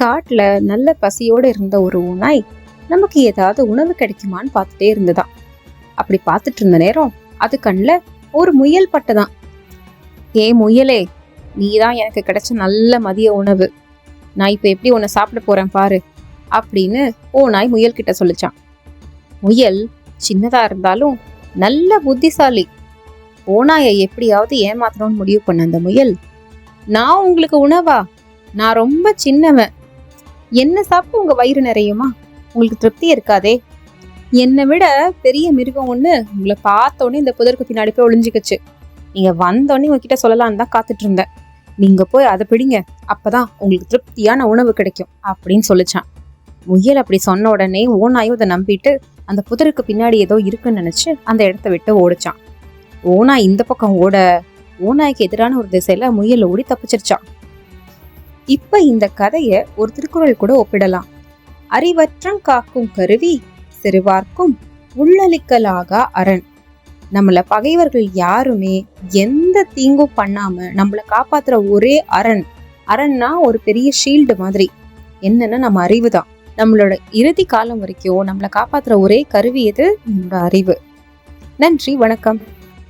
காட்டில் நல்ல பசியோடு இருந்த ஒரு ஓநாய் நமக்கு ஏதாவது உணவு கிடைக்குமான்னு பார்த்துட்டே இருந்ததாம். அப்படி பார்த்துட்டு இருந்த நேரம் அது கண்ணில் ஒரு முயல் பட்டதான் ஏ முயலே நீ தான் எனக்கு கிடைச்ச நல்ல மதிய உணவு. நான் இப்போ எப்படி உன்னை சாப்பிட போறேன் பாரு அப்படின்னு ஓ முயல் கிட்ட சொல்லிச்சான் முயல் சின்னதா இருந்தாலும் நல்ல புத்திசாலி. ஓநாயை எப்படியாவது ஏமாத்தணும்னு முடிவு பண்ண அந்த முயல் நான் உங்களுக்கு உணவா? நான் ரொம்ப சின்னவன். என்ன சாப்பிட்டு உங்க வயிறு நிறையுமா? உங்களுக்கு திருப்தி இருக்காதே. என்னை விட பெரிய மிருகம் ஒன்று உங்களை பார்த்தோன்னே இந்த புதருக்கு பின்னாடி போய் ஒளிஞ்சிக்கிச்சு. நீங்க வந்தோடனே உங்ககிட்ட சொல்லலான்னு தான் காத்துட்டு இருந்தேன். நீங்க போய் அதை பிடிங்க. அப்பதான் உங்களுக்கு திருப்தியான உணவு கிடைக்கும் அப்படின்னு சொல்லிச்சான். முயல் அப்படி சொன்ன உடனே ஓனாயும் அதை நம்பிட்டு அந்த புதருக்கு பின்னாடி ஏதோ இருக்குன்னு நினைச்சு அந்த இடத்த விட்டு ஓடிச்சான். ஓனாய் இந்த பக்கம் ஓட ஓனாய்க்கு எதிரான ஒரு திசையில முயல் ஓடி தப்பிச்சிருச்சான். இப்ப இந்த கதைய ஒரு திருக்குறள் கூட ஒப்பிடலாம். அறிவற்றங் காக்கும் கருவி சிறுவார்க்கும் உள்ளழிக்கலாக அரண். நம்மள பகைவர்கள் யாருமே எந்த தீங்கும் பண்ணாம நம்மளை காப்பாத்துற ஒரே அரண் அரண்னா ஒரு பெரிய ஷீல்டு மாதிரி. என்னன்னா நம்ம அறிவு தான். நம்மளோட இறுதி காலம் வரைக்கும் நம்மளை காப்பாத்துற ஒரே கருவி எது? நம்மளோட அறிவு. நன்றி வணக்கம்.